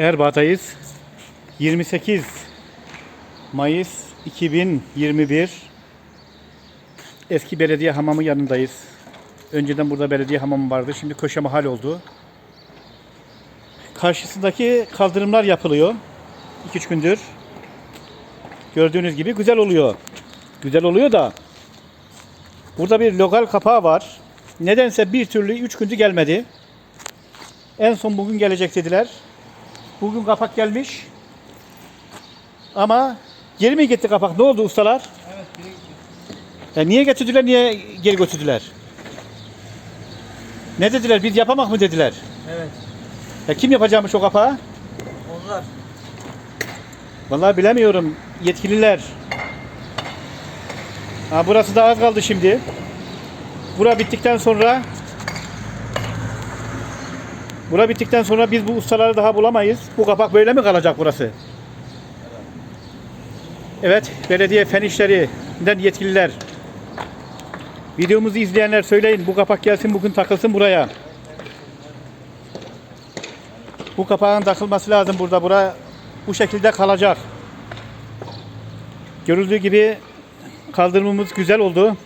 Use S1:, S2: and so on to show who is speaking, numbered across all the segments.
S1: Erbaa'dayız. 28 Mayıs 2021 Eski belediye hamamı yanındayız. Önceden burada belediye hamamı vardı. Şimdi köşe mahal oldu. Karşısındaki kaldırımlar yapılıyor. 2-3 gündür. Gördüğünüz gibi güzel oluyor. Güzel oluyor da burada bir lokal kapağı var. Nedense bir türlü 3 gündür gelmedi. En son bugün gelecek dediler. Bugün kapak gelmiş. Ama geri mi gitti kapak? Ne oldu ustalar?
S2: Evet, gitti.
S1: Ya niye getirdiler, niye geri götürdüler? Ne dediler? Biz yapamak mı dediler?
S2: Evet.
S1: Ya kim yapacakmış o kapağı?
S2: Onlar.
S1: Vallahi bilemiyorum. Yetkililer. Ha burası da az kaldı şimdi. Bura bittikten sonra Bura bittikten sonra biz bu ustaları daha bulamayız. Bu kapak böyle mi kalacak burası? Evet, belediye fen işlerinden yetkililer. Videomuzu izleyenler söyleyin. Bu kapak gelsin bugün takılsın buraya. Bu kapağın takılması lazım burada. Bura bu şekilde kalacak. Görüldüğü gibi kaldırımımız güzel oldu.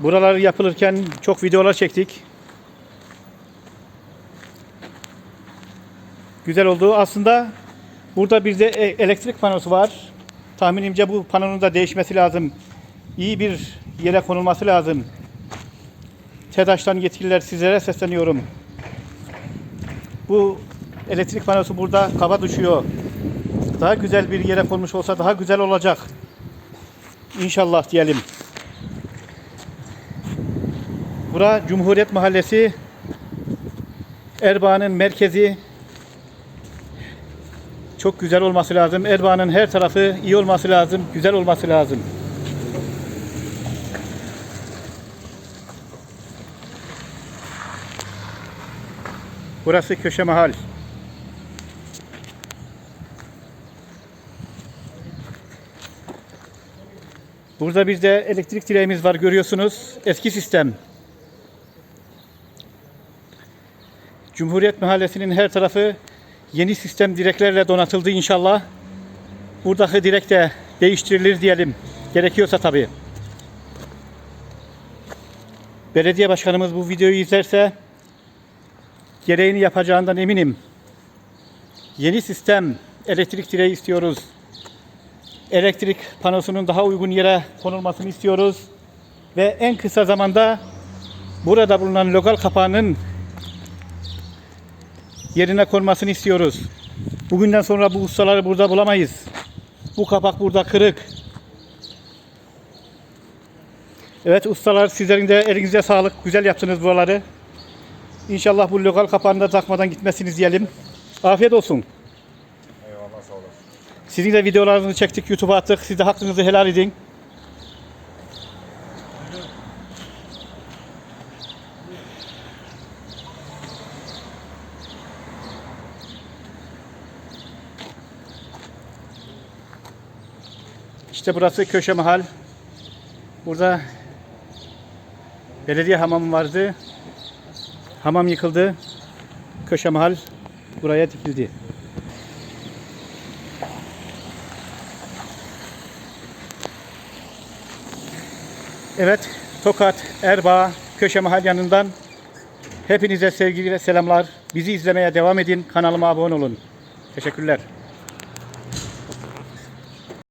S1: Buralar yapılırken çok videolar çektik. Güzel oldu. Aslında burada bir de e- elektrik panosu var. Tahminimce bu panonun da değişmesi lazım. İyi bir yere konulması lazım. TEDAŞ'tan yetkililer sizlere sesleniyorum. Bu elektrik panosu burada kaba düşüyor. Daha güzel bir yere konmuş olsa daha güzel olacak. İnşallah diyelim. Bura Cumhuriyet Mahallesi Erbaa'nın merkezi çok güzel olması lazım. Erbaa'nın her tarafı iyi olması lazım, güzel olması lazım. Burası köşe mahal. Burada bir de elektrik direğimiz var görüyorsunuz. Eski sistem. Cumhuriyet Mahallesi'nin her tarafı yeni sistem direklerle donatıldı inşallah. Buradaki direk de değiştirilir diyelim. Gerekiyorsa tabii. Belediye başkanımız bu videoyu izlerse gereğini yapacağından eminim. Yeni sistem elektrik direği istiyoruz. Elektrik panosunun daha uygun yere konulmasını istiyoruz. Ve en kısa zamanda burada bulunan lokal kapağının yerine konmasını istiyoruz. Bugünden sonra bu ustaları burada bulamayız. Bu kapak burada kırık. Evet ustalar sizlerin de elinize sağlık. Güzel yaptınız buraları. İnşallah bu lokal kapağını da takmadan gitmesiniz diyelim. Afiyet olsun.
S2: Eyvallah sağ olasın.
S1: Sizin de videolarınızı çektik, YouTube'a attık. Siz de hakkınızı helal edin. İşte burası köşe mahal. Burada belediye hamamı vardı. Hamam yıkıldı. Köşe mahal buraya dikildi. Evet, Tokat, Erbaa, Köşe Mahal yanından hepinize sevgi ve selamlar. Bizi izlemeye devam edin. Kanalıma abone olun. Teşekkürler.